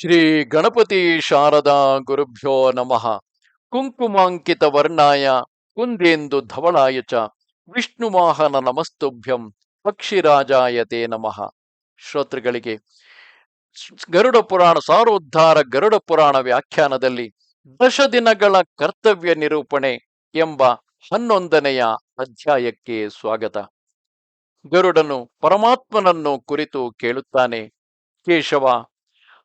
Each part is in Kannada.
ಶ್ರೀ ಗಣಪತಿ ಶಾರದಾ ಗುರುಭ್ಯೋ ನಮಃ. ಕುಂಕುಮಾಂಕಿತ ವರ್ಣಾಯ ಕುಂದೇಂದು ಧವಳಾಯ ಚ ವಿಷ್ಣುವಾಹನ ನಮಸ್ತುಭ್ಯಂ ಪಕ್ಷಿರಾಜಾಯ ತೇ ನಮಃ. ಶ್ರೋತೃಗಳಿಗೆ, ಗರುಡ ಪುರಾಣ ಸಾರೋದ್ಧಾರ ಗರುಡ ಪುರಾಣ ವ್ಯಾಖ್ಯಾನದಲ್ಲಿ ದಶ ದಿನಗಳ ಕರ್ತವ್ಯ ನಿರೂಪಣೆ ಎಂಬ ಹನ್ನೊಂದನೆಯ ಅಧ್ಯಾಯಕ್ಕೆ ಸ್ವಾಗತ. ಗರುಡನು ಪರಮಾತ್ಮನನ್ನು ಕುರಿತು ಕೇಳುತ್ತಾನೆ, ಕೇಶವ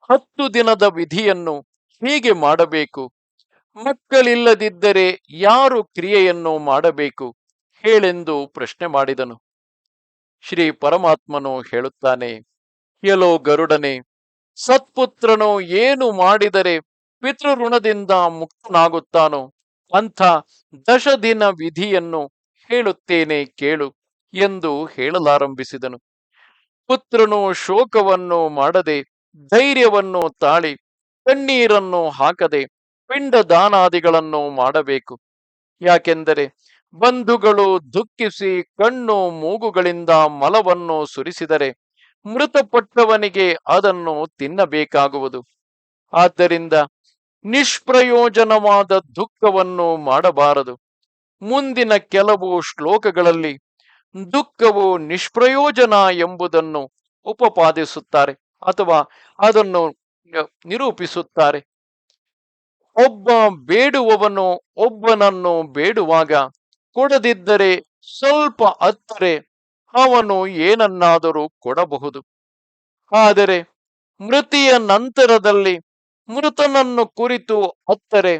ಹತ್ತು ದಿನದ ವಿಧಿಯನ್ನು ಹೇಗೆ ಮಾಡಬೇಕು. ಮಕ್ಕಳಿಲ್ಲದಿದ್ದರೆ ಯಾರು ಕ್ರಿಯೆಯನ್ನು ಮಾಡಬೇಕು? ಹೇಳೆಂದು ಪ್ರಶ್ನೆ ಮಾಡಿದನು. ಶ್ರೀ ಪರಮಾತ್ಮನು ಹೇಳುತ್ತಾನೆ ಎಲೋ ಗರುಡನೆ, ಸತ್ಪುತ್ರನು ಏನು ಮಾಡಿದರೆ ಪಿತೃಋಣದಿಂದ ಮುಕ್ತನಾಗುತ್ತಾನೋ ಅಂಥ ದಶ ದಿನ ವಿಧಿಯನ್ನು ಹೇಳುತ್ತೇನೆ ಕೇಳು ಎಂದು ಹೇಳಲಾರಂಭಿಸಿದನು. ಪುತ್ರನು ಶೋಕವನ್ನು ಮಾಡದೆ ಧೈರ್ಯವನ್ನು ತಾಳಿ, ಕಣ್ಣೀರನ್ನು ಹಾಕದೆ ಪಿಂಡ ದಾನಾದಿಗಳನ್ನು ಮಾಡಬೇಕು. ಯಾಕೆಂದರೆ ಬಂಧುಗಳು ದುಃಖಿಸಿ ಕಣ್ಣು ಮೂಗುಗಳಿಂದ ಮಲವನ್ನು ಸುರಿಸಿದರೆ ಮೃತಪಟ್ಟವನಿಗೆ ಅದನ್ನು ತಿನ್ನಬೇಕಾಗುವುದು. ಆದ್ದರಿಂದ ನಿಷ್ಪ್ರಯೋಜನವಾದ ದುಃಖವನ್ನು ಮಾಡಬಾರದು. ಮುಂದಿನ ಕೆಲವು ಶ್ಲೋಕಗಳಲ್ಲಿ ದುಃಖವು ನಿಷ್ಪ್ರಯೋಜನ ಎಂಬುದನ್ನು ಉಪಪಾದಿಸುತ್ತಾರೆ. ಅಥವಾ ಅದನ್ನು ನಿರೂಪಿಸುತ್ತಾರೆ. ಒಬ್ಬ ಬೇಡುವವನು ಒಬ್ಬನನ್ನು ಬೇಡುವಾಗ ಕೊಡದಿದ್ದರೆ ಸ್ವಲ್ಪ ಅತ್ತರೆ ಅವನು ಏನನ್ನಾದರೂ ಕೊಡಬಹುದು. ಆದರೆ ಮೃತಿಯ ನಂತರದಲ್ಲಿ ಮೃತನನ್ನು ಕುರಿತು ಅತ್ತರೆ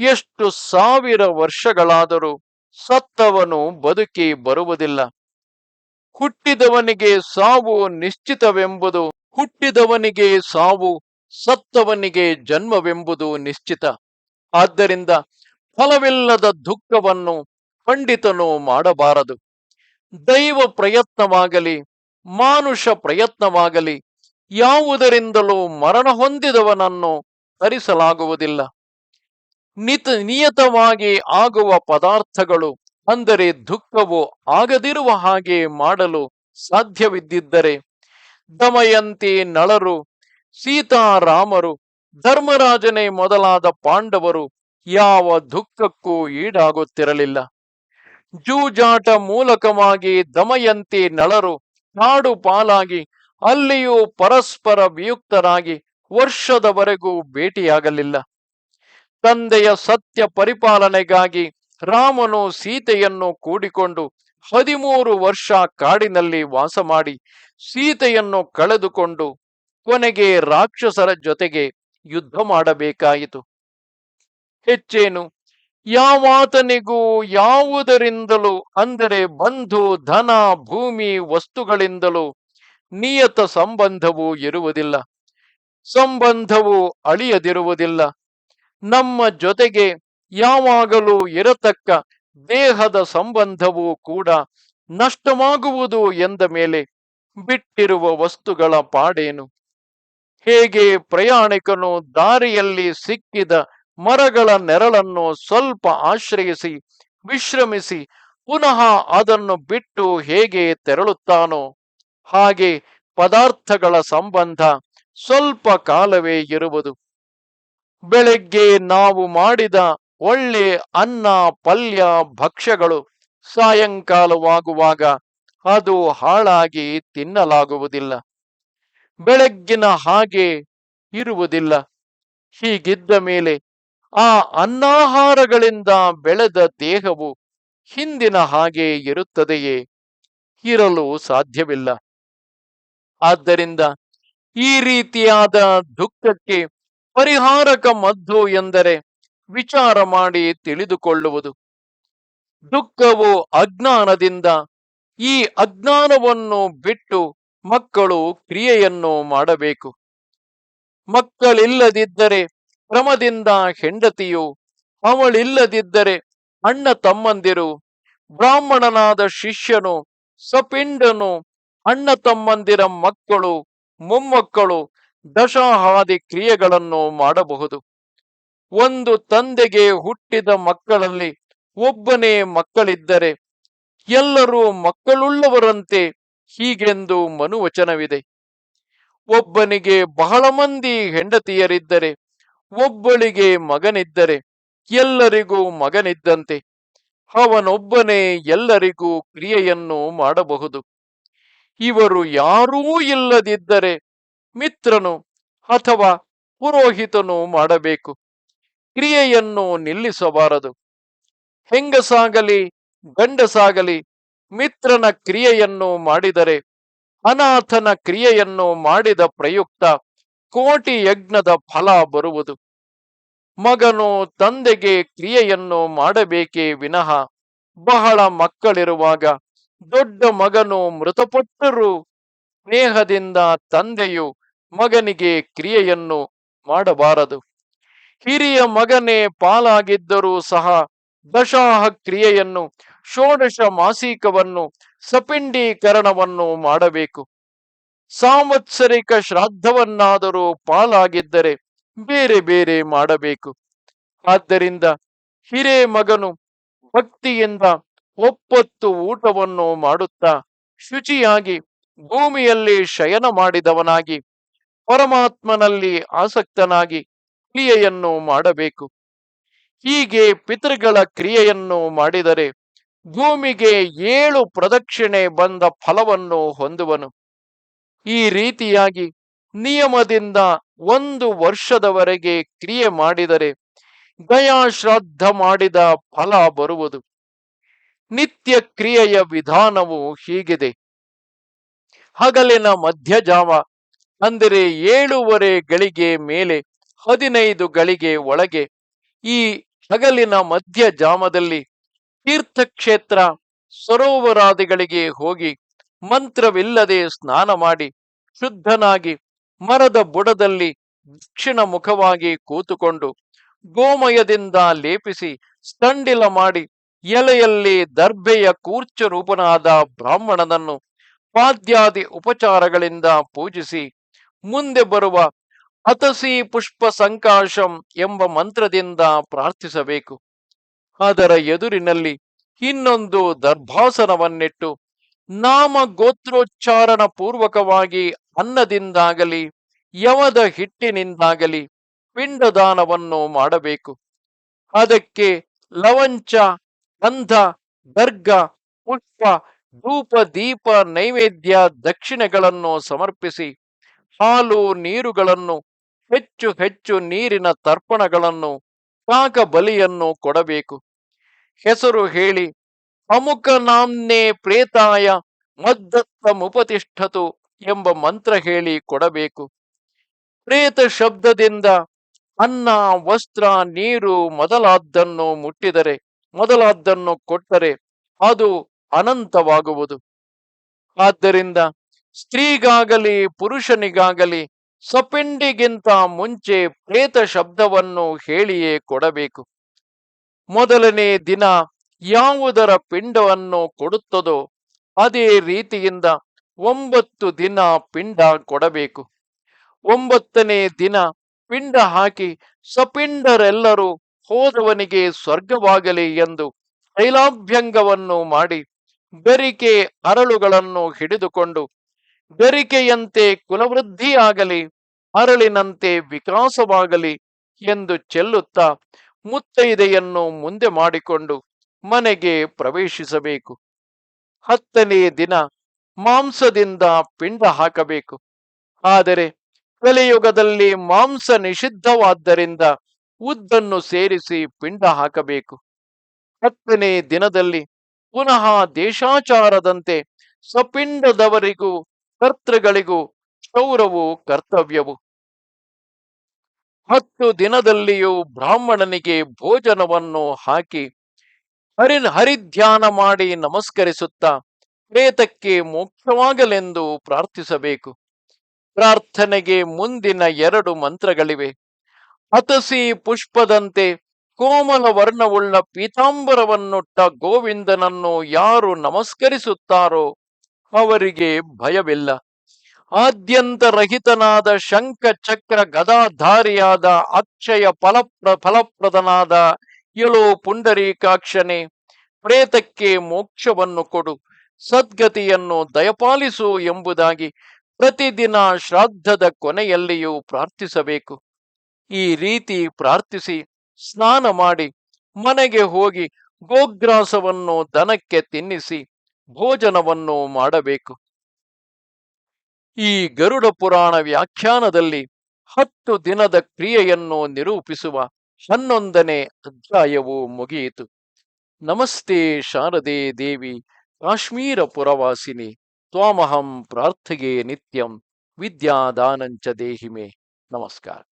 ಎಷ್ಟು ಸಾವಿರ ವರ್ಷಗಳಾದರೂ ಸತ್ತವನು ಬದುಕಿ ಬರುವುದಿಲ್ಲ. ಹುಟ್ಟಿದವನಿಗೆ ಸಾವು ನಿಶ್ಚಿತವೆಂಬುದು ಹುಟ್ಟಿದವನಿಗೆ ಸಾವು ಸತ್ತವನಿಗೆ ಜನ್ಮವೆಂಬುದು ನಿಶ್ಚಿತ. ಆದ್ದರಿಂದ ಫಲವಿಲ್ಲದ ದುಃಖವನ್ನು ಪಂಡಿತನು ಮಾಡಬಾರದು. ದೈವ ಪ್ರಯತ್ನವಾಗಲಿ, ಮಾನುಷ ಪ್ರಯತ್ನವಾಗಲಿ, ಯಾವುದರಿಂದಲೂ ಮರಣ ಹೊಂದಿದವನನ್ನು ತರಿಸಲಾಗುವುದಿಲ್ಲ. ನಿತ, ನಿಯತವಾಗಿ ಆಗುವ ಪದಾರ್ಥಗಳು, ಅಂದರೆ ದುಃಖವು ಆಗದಿರುವ ಹಾಗೆ ಮಾಡಲು ಸಾಧ್ಯವಿದ್ದಿದ್ದರೆ ದಮಯಂತಿ ನಳರು, ಸೀತಾರಾಮರು, ಧರ್ಮರಾಜನೇ ಮೊದಲಾದ ಪಾಂಡವರು ಯಾವ ದುಃಖಕ್ಕೂ ಈಡಾಗುತ್ತಿರಲಿಲ್ಲ. ಜೂಜಾಟ ಮೂಲಕವಾಗಿ ದಮಯಂತಿ ನಳರು ಕಾಡು ಪಾಲಾಗಿ ಅಲ್ಲಿಯೂ ಪರಸ್ಪರ ವಿಯುಕ್ತರಾಗಿ ವರ್ಷದವರೆಗೂ ಭೇಟಿಯಾಗಲಿಲ್ಲ. ತಂದೆಯ ಸತ್ಯ ಪರಿಪಾಲನೆಗಾಗಿ ರಾಮನು ಸೀತೆಯನ್ನು ಕೂಡಿಕೊಂಡು ಹದಿಮೂರು ವರ್ಷ ಕಾಡಿನಲ್ಲಿ ವಾಸ ಮಾಡಿ ಸೀತೆಯನ್ನು ಕಳೆದುಕೊಂಡು ಕೊನೆಗೆ ರಾಕ್ಷಸರ ಜೊತೆಗೆ ಯುದ್ಧ ಮಾಡಬೇಕಾಯಿತು. ಹೆಚ್ಚೇನು, ಯಾವಾತನಿಗೂ ಯಾವುದರಿಂದಲೂ, ಅಂದರೆ ಬಂಧು, ಧನ, ಭೂಮಿ, ವಸ್ತುಗಳಿಂದಲೂ ನಿಯತ ಸಂಬಂಧವು ಇರುವುದಿಲ್ಲ. ಸಂಬಂಧವು ಅಳಿಯದಿರುವುದಿಲ್ಲ. ನಮ್ಮ ಜೊತೆಗೆ ಯಾವಾಗಲೂ ಇರತಕ್ಕ ದೇಹದ ಸಂಬಂಧವೂ ಕೂಡ ನಷ್ಟವಾಗುವುದು ಎಂದ ಮೇಲೆ ಬಿಟ್ಟಿರುವ ವಸ್ತುಗಳ ಪಾಡೇನು? ಹೇಗೆ ಪ್ರಯಾಣಿಕನು ದಾರಿಯಲ್ಲಿ ಸಿಕ್ಕಿದ ಮರಗಳ ನೆರಳನ್ನು ಸ್ವಲ್ಪ ಆಶ್ರಯಿಸಿ, ವಿಶ್ರಮಿಸಿ, ಪುನಃ ಅದನ್ನು ಬಿಟ್ಟು ಹೇಗೆ ತೆರಳುತ್ತಾನೋ? ಹಾಗೆ ಪದಾರ್ಥಗಳ ಸಂಬಂಧ ಸ್ವಲ್ಪ ಕಾಲವೇ ಇರುವುದು. ಬೆಳಗ್ಗೆ ನಾವು ಮಾಡಿದ ಒಳ್ಳೆ ಅನ್ನ, ಪಲ್ಯ, ಭಕ್ಷ್ಯಗಳು ಸಾಯಂಕಾಲವಾಗುವಾಗ ಅದು ಹಾಳಾಗಿ ತಿನ್ನಲಾಗುವುದಿಲ್ಲ. ಬೆಳಗ್ಗಿನ ಹಾಗೆ ಇರುವುದಿಲ್ಲ. ಹೀಗಿದ್ದ ಮೇಲೆ ಆ ಅನ್ನಾಹಾರಗಳಿಂದ ಬೆಳೆದ ದೇಹವು ಹಿಂದಿನ ಹಾಗೆ ಇರುತ್ತದೆಯೇ? ಇರಲು ಸಾಧ್ಯವಿಲ್ಲ. ಆದ್ದರಿಂದ ಈ ರೀತಿಯಾದ ದುಃಖಕ್ಕೆ ಪರಿಹಾರಕ ಮದ್ದು ಎಂದರೆ ವಿಚಾರ ಮಾಡಿ ತಿಳಿದುಕೊಳ್ಳುವುದು. ದುಃಖವು ಅಜ್ಞಾನದಿಂದ ಈ ಅಜ್ಞಾನವನ್ನು ಬಿಟ್ಟು ಮಕ್ಕಳು ಕ್ರಿಯೆಯನ್ನು ಮಾಡಬೇಕು. ಮಕ್ಕಳಿಲ್ಲದಿದ್ದರೆ ಕ್ರಮದಿಂದ ಹೆಂಡತಿಯು, ಅವಳಿಲ್ಲದಿದ್ದರೆ ಅಣ್ಣ ತಮ್ಮಂದಿರು, ಬ್ರಾಹ್ಮಣನಾದ ಶಿಷ್ಯನು, ಸಪಿಂಡನು, ಅಣ್ಣ ತಮ್ಮಂದಿರ ಮಕ್ಕಳು, ಮೊಮ್ಮಕ್ಕಳು ದಶಾಹಾದಿ ಕ್ರಿಯೆಗಳನ್ನು ಮಾಡಬಹುದು. ಒಂದು ತಂದೆಗೆ ಹುಟ್ಟಿದ ಮಕ್ಕಳಲ್ಲಿ ಒಬ್ಬನೇ ಮಕ್ಕಳಿದ್ದರೆ ಎಲ್ಲರೂ ಮಕ್ಕಳುಳ್ಳವರಂತೆ ಹೀಗೆಂದು ಮನುವಚನವಿದೆ. ಒಬ್ಬನಿಗೆ ಬಹಳ ಮಂದಿ ಹೆಂಡತಿಯರಿದ್ದರೆ, ಒಬ್ಬಳಿಗೆ ಮಗನಿದ್ದರೆ ಎಲ್ಲರಿಗೂ ಮಗನಿದ್ದಂತೆ, ಅವನೊಬ್ಬನೇ ಎಲ್ಲರಿಗೂ ಕ್ರಿಯೆಯನ್ನು ಮಾಡಬಹುದು. ಇವರು ಯಾರೂ ಇಲ್ಲದಿದ್ದರೆ ಮಿತ್ರನು ಅಥವಾ ಪುರೋಹಿತನು ಮಾಡಬೇಕು. ಕ್ರಿಯೆಯನ್ನು ನಿಲ್ಲಿಸಬಾರದು. ಹೆಂಗಸಾಗಲಿ, ಗಂಡಸಾಗಲಿ, ಮಿತ್ರನ ಕ್ರಿಯೆಯನ್ನು ಮಾಡಿದರೆ, ಅನಾಥನ ಕ್ರಿಯೆಯನ್ನು ಮಾಡಿದ ಪ್ರಯುಕ್ತ ಕೋಟಿ ಯಜ್ಞದ ಫಲ ಬರುವುದು. ಮಗನು ತಂದೆಗೆ ಕ್ರಿಯೆಯನ್ನು ಮಾಡಬೇಕೇ ವಿನಃ ಬಹಳ ಮಕ್ಕಳಿರುವಾಗ ದೊಡ್ಡ ಮಗನು ಮೃತಪಟ್ಟರೂ. ಸ್ನೇಹದಿಂದ ತಂದೆಯು ಮಗನಿಗೆ ಕ್ರಿಯೆಯನ್ನು ಮಾಡಬಾರದು. ಹಿರಿಯ ಮಗನೇ ಪಾಲಾಗಿದ್ದರೂ ಸಹ ದಶಾಹ ಕ್ರಿಯೆಯನ್ನು, ಷೋಡಶ ಮಾಸಿಕವನ್ನು, ಸಪಿಂಡೀಕರಣವನ್ನು ಮಾಡಬೇಕು. ಸಾಂವತ್ಸರಿಕ ಶ್ರಾದ್ದವನ್ನಾದರೂ ಪಾಲಾಗಿದ್ದರೆ ಬೇರೆ ಬೇರೆ ಮಾಡಬೇಕು. ಆದ್ದರಿಂದ ಹಿರೇ ಮಗನು ಭಕ್ತಿಯಿಂದ ಒಪ್ಪತ್ತು ಊಟವನ್ನು ಮಾಡುತ್ತಾ ಶುಚಿಯಾಗಿ ಭೂಮಿಯಲ್ಲಿ ಶಯನ ಮಾಡಿದವನಾಗಿ, ಪರಮಾತ್ಮನಲ್ಲಿ ಆಸಕ್ತನಾಗಿ ಕ್ರಿಯೆಯನ್ನು ಮಾಡಬೇಕು. ಹೀಗೆ ಪಿತೃಗಳ ಕ್ರಿಯೆಯನ್ನು ಮಾಡಿದರೆ ಭೂಮಿಗೆ ಏಳು ಪ್ರದಕ್ಷಿಣೆ ಬಂದ ಫಲವನ್ನು ಹೊಂದುವನು. ಈ ರೀತಿಯಾಗಿ ನಿಯಮದಿಂದ ಒಂದು ವರ್ಷದವರೆಗೆ ಕ್ರಿಯೆ ಮಾಡಿದರೆ ಗಯಾಶ್ರಾದ್ದ ಮಾಡಿದ ಫಲ ಬರುವುದು. ನಿತ್ಯ ಕ್ರಿಯೆಯ ವಿಧಾನವು ಹೀಗಿದೆ. ಹಗಲಿನ ಮಧ್ಯಜಾವ ಅಂದರೆ ಏಳುವರೆ ಗಳಿಗೆ ಮೇಲೆ ಹದಿನೈದು ಗಳಿಗೆ ಒಳಗೆ ಈ ಹಗಲಿನ ಮಧ್ಯ ಜಾಮದಲ್ಲಿ ತೀರ್ಥಕ್ಷೇತ್ರ ಸರೋವರಾದಿಗಳಿಗೆ ಹೋಗಿ ಮಂತ್ರವಿಲ್ಲದೆ ಸ್ನಾನ ಮಾಡಿ ಶುದ್ಧನಾಗಿ ಮರದ ಬುಡದಲ್ಲಿ ದಕ್ಷಿಣ ಮುಖವಾಗಿ ಕೂತುಕೊಂಡು ಗೋಮಯದಿಂದ ಲೇಪಿಸಿ ಸ್ತಂಡಿಲ ಮಾಡಿ ಎಲೆಯಲ್ಲಿ ದರ್ಭೆಯ ಕೂರ್ಚ ರೂಪನಾದ ಬ್ರಾಹ್ಮಣನನ್ನು ಪಾದ್ಯಾದಿ ಉಪಚಾರಗಳಿಂದ ಪೂಜಿಸಿ ಮುಂದೆ ಬರುವ ಅತಸಿ ಪುಷ್ಪ ಸಂಕಾಶಂ ಎಂಬ ಮಂತ್ರದಿಂದ ಪ್ರಾರ್ಥಿಸಬೇಕು. ಅದರ ಎದುರಿನಲ್ಲಿ ಇನ್ನೊಂದು ದರ್ಭಾಸನವನ್ನಿಟ್ಟು ನಾಮ ಗೋತ್ರೋಚ್ಚಾರಣ ಪೂರ್ವಕವಾಗಿ ಅನ್ನದಿಂದಾಗಲಿ, ಯವದ ಹಿಟ್ಟಿನಿಂದಾಗಲಿ ಪಿಂಡದಾನವನ್ನು ಮಾಡಬೇಕು. ಅದಕ್ಕೆ ಲವಂಚ, ಗಂಧ ದರ್ಗ ಪುಷ್ಪ, ಧೂಪ, ದೀಪ, ನೈವೇದ್ಯ, ದಕ್ಷಿಣೆಗಳನ್ನು ಸಮರ್ಪಿಸಿ ಹಾಲು, ನೀರುಗಳನ್ನು ಹೆಚ್ಚು ಹೆಚ್ಚು ನೀರಿನ ತರ್ಪಣಗಳನ್ನು ಪಾಕ ಬಲಿಯನ್ನು ಕೊಡಬೇಕು. ಹೆಸರು ಹೇಳಿ ಅಮುಖ ನಾಮ್ನೆ ಪ್ರೇತಾಯ ಮದ್ದತ್ತ ಮುಪತಿಷ್ಠತು ಎಂಬ ಮಂತ್ರ ಹೇಳಿ ಕೊಡಬೇಕು. ಪ್ರೇತ ಶಬ್ದದಿಂದ ಅನ್ನ, ವಸ್ತ್ರ, ನೀರು ಮೊದಲಾದ್ದನ್ನು ಮುಟ್ಟಿದರೆ, ಮೊದಲಾದ್ದನ್ನು ಕೊಟ್ಟರೆ ಅದು ಅನಂತವಾಗುವುದು. ಆದ್ದರಿಂದ ಸ್ತ್ರೀಗಾಗಲಿ, ಪುರುಷನಿಗಾಗಲಿ ಸಪಿಂಡಿಗಿಂತ ಮುಂಚೆ ಪ್ರೇತ ಶಬ್ದವನ್ನು ಹೇಳಿಯೇ ಕೊಡಬೇಕು. ಮೊದಲನೇ ದಿನ ಯಾವುದರ ಪಿಂಡವನ್ನು ಕೊಡುತ್ತದೋ ಅದೇ ರೀತಿಯಿಂದ ಒಂಬತ್ತು ದಿನ ಪಿಂಡ ಕೊಡಬೇಕು. ಒಂಬತ್ತನೇ ದಿನ ಪಿಂಡ ಹಾಕಿ ಸಪಿಂಡರೆಲ್ಲರೂ ಹೋದವನಿಗೆ ಸ್ವರ್ಗವಾಗಲಿ ಎಂದು ತೈಲಾಭ್ಯಂಗವನ್ನು ಮಾಡಿ ಬೆರಿಕೆ ಅರಳುಗಳನ್ನು ಹಿಡಿದುಕೊಂಡು ಬೆರಿಕೆಯಂತೆ ಕುಲವೃದ್ಧಿಯಾಗಲಿ, ಅರಳಿನಂತೆ ವಿಕಾಸವಾಗಲಿ ಎಂದು ಚೆಲ್ಲುತ್ತಾ ಮುತ್ತೈದೆಯನ್ನು ಮುಂದೆ ಮಾಡಿಕೊಂಡು ಮನೆಗೆ ಪ್ರವೇಶಿಸಬೇಕು. ಹತ್ತನೇ ದಿನ ಮಾಂಸದಿಂದ ಪಿಂಡ ಹಾಕಬೇಕು. ಆದರೆ ಕಲಿಯುಗದಲ್ಲಿ ಮಾಂಸ ನಿಷಿದ್ಧವಾದ್ದರಿಂದ ಉದ್ದನ್ನು ಸೇರಿಸಿ ಪಿಂಡ ಹಾಕಬೇಕು. ಹತ್ತನೇ ದಿನದಲ್ಲಿ ಪುನಃ ದೇಶಾಚಾರದಂತೆ ಸಪಿಂಡದವರಿಗೂ ಕರ್ತೃಗಳಿಗೂ ಕ್ಷೌರವು ಕರ್ತವ್ಯವು. ಹತ್ತು ದಿನದಲ್ಲಿಯೂ ಬ್ರಾಹ್ಮಣನಿಗೆ ಭೋಜನವನ್ನು ಹಾಕಿ ಹರಿ ಹರಿಧ್ಯಾನ ಮಾಡಿ ನಮಸ್ಕರಿಸುತ್ತಾ ಪ್ರೇತಕ್ಕೆ ಮೋಕ್ಷವಾಗಲೆಂದು ಪ್ರಾರ್ಥಿಸಬೇಕು. ಪ್ರಾರ್ಥನೆಗೆ ಮುಂದಿನ ಎರಡು ಮಂತ್ರಗಳಿವೆ. ಹತಸಿ ಪುಷ್ಪದಂತೆ ಕೋಮಲ ವರ್ಣವುಳ್ಳ ಪೀತಾಂಬರವನ್ನುಟ್ಟ ಗೋವಿಂದನನ್ನು ಯಾರು ನಮಸ್ಕರಿಸುತ್ತಾರೋ ಅವರಿಗೆ ಭಯವಿಲ್ಲ. ಆದ್ಯಂತರಹಿತನಾದ ಶಂಖ ಚಕ್ರ ಗದಾಧಾರಿಯಾದ ಅಕ್ಷಯ ಫಲಪ್ರ, ಫಲಪ್ರದನಾದ ಎಳು ಪುಂಡರೀಕಾಕ್ಷನೆ, ಪ್ರೇತಕ್ಕೆ ಮೋಕ್ಷವನ್ನು ಕೊಡು, ಸದ್ಗತಿಯನ್ನು ದಯಪಾಲಿಸು ಎಂಬುದಾಗಿ ಪ್ರತಿದಿನ ಶ್ರಾದ್ದದ ಕೊನೆಯಲ್ಲಿಯೂ ಪ್ರಾರ್ಥಿಸಬೇಕು. ಈ ರೀತಿ ಪ್ರಾರ್ಥಿಸಿ ಸ್ನಾನ ಮಾಡಿ ಮನೆಗೆ ಹೋಗಿ ಗೋಗ್ರಾಸವನ್ನು ದನಕ್ಕೆ ತಿನ್ನಿಸಿ ಭೋಜನವನ್ನು ಮಾಡಬೇಕು. ಈ ಗರುಡ ಪುರಾಣ ವ್ಯಾಖ್ಯಾನದಲ್ಲಿ ಹತ್ತು ದಿನದ ಕ್ರಿಯೆಯನ್ನು ನಿರೂಪಿಸುವ ಹನ್ನೊಂದನೇ ಅಧ್ಯಾಯವು ಮುಗಿಯಿತು. ನಮಸ್ತೆ ಶಾರದೆ ದೇವಿ, ಕಾಶ್ಮೀರ ಪುರವಾಸಿನಿ, ತ್ವಾಮಹಂ ಪ್ರಾರ್ಥಿಗೆ ನಿತ್ಯಂ, ವಿದ್ಯಾದಾನಂಚ ದೇಹಿಮೆ. ನಮಸ್ಕಾರ.